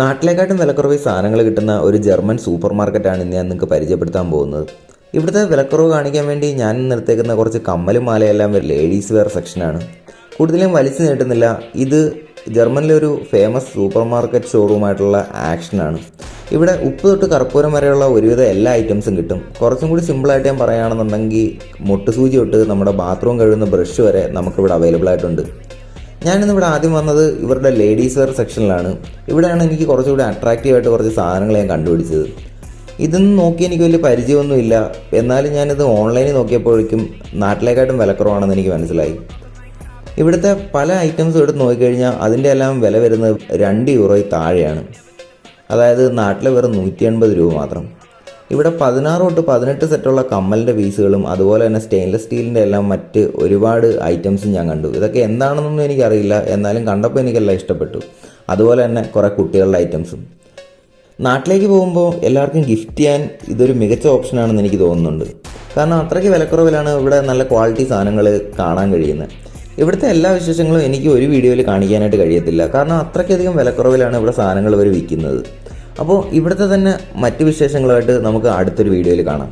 നാട്ടിലേക്കാട്ടും വിലക്കുറവ് സാധനങ്ങൾ കിട്ടുന്ന ഒരു ജർമ്മൻ സൂപ്പർ മാർക്കറ്റാണ് ഇന്ന് ഞാൻ നിങ്ങൾക്ക് പരിചയപ്പെടുത്താൻ പോകുന്നത്. ഇവിടുത്തെ വിലക്കുറവ് കാണിക്കാൻ വേണ്ടി ഞാൻ നിർത്തേക്കുന്ന കുറച്ച് കമ്മലും മാലയെല്ലാം ലേഡീസ് വെയർ സെക്ഷനാണ് കൂടുതലും വലിച്ചു നീട്ടുന്നില്ല. ഇത് ജർമ്മനിലെ ഒരു ഫേമസ് സൂപ്പർ മാർക്കറ്റ് ഷോറൂമായിട്ടുള്ള ആക്ഷനാണ് ഇവിടെ ഉപ്പ് തൊട്ട് കർപ്പൂരം വരെയുള്ള ഒരുവിധ എല്ലാ ഐറ്റംസും കിട്ടും. കുറച്ചും കൂടി സിമ്പിളായിട്ട് ഞാൻ പറയുകയാണെന്നുണ്ടെങ്കിൽ മുട്ടുസൂചി തൊട്ട് നമ്മുടെ ബാത്റൂം കഴുകുന്ന ബ്രഷ് വരെ നമുക്കിവിടെ അവൈലബിൾ ആയിട്ടുണ്ട്. ഞാനിന്ന് ഇവിടെ ആദ്യം വന്നത് ഇവരുടെ ലേഡീസ് വെയർ സെക്ഷനിലാണ് ഇവിടെയാണ് എനിക്ക് കുറച്ചുകൂടി അട്രാക്റ്റീവായിട്ട് കുറച്ച് സാധനങ്ങൾ ഞാൻ കണ്ടുപിടിച്ചത്. ഇതൊന്നും നോക്കി എനിക്ക് വലിയ പരിചയമൊന്നുമില്ല. എന്നാലും ഞാനിത് ഓൺലൈനിൽ നോക്കിയപ്പോഴേക്കും നാട്ടിലേക്കാട്ടും വിലക്കുറവാണെന്ന് എനിക്ക് മനസ്സിലായി. ഇവിടുത്തെ പല ഐറ്റംസും എടുത്ത് നോക്കിക്കഴിഞ്ഞാൽ അതിന്റെ എല്ലാം വില വരുന്നത് രണ്ട് യൂറോയിൽ താഴെയാണ്. അതായത് നാട്ടിലെ വെറും നൂറ്റി എൺപത് രൂപ മാത്രം. ഇവിടെ പതിനാറ് തൊട്ട് പതിനെട്ട് സെറ്റുള്ള കമ്മലിന്റെ പീസുകളും അതുപോലെ തന്നെ സ്റ്റെയിൻലെസ് സ്റ്റീലിന്റെ എല്ലാം മറ്റ് ഒരുപാട് ഐറ്റംസും ഞാൻ കണ്ടു. ഇതൊക്കെ എന്താണെന്നൊന്നും എനിക്കറിയില്ല. എന്നാലും കണ്ടപ്പോൾ എനിക്കെല്ലാം ഇഷ്ടപ്പെട്ടു. അതുപോലെ തന്നെ കുറേ കുട്ടികളുടെ ഐറ്റംസും നാട്ടിലേക്ക് പോകുമ്പോൾ എല്ലാവർക്കും ഗിഫ്റ്റ് ചെയ്യാൻ ഇതൊരു മികച്ച ഓപ്ഷനാണെന്ന് എനിക്ക് തോന്നുന്നുണ്ട്. കാരണം അത്രയ്ക്ക് വിലക്കുറവിലാണ് ഇവിടെ നല്ല ക്വാളിറ്റി സാധനങ്ങൾ കാണാൻ കഴിയുന്നത്. ഇവിടുത്തെ എല്ലാ വിശേഷങ്ങളും എനിക്ക് ഒരു വീഡിയോയിൽ കാണിക്കാനായിട്ട് കഴിയത്തില്ല. കാരണം അത്രയ്ക്കധികം വിലക്കുറവിലാണ് ഇവിടെ സാധനങ്ങൾ ഇവർ വിൽക്കുന്നത്. അപ്പോൾ ഇവിടുത്തെ തന്നെ മറ്റ് വിശേഷങ്ങളുമായിട്ട് നമുക്ക് അടുത്തൊരു വീഡിയോയിൽ കാണാം.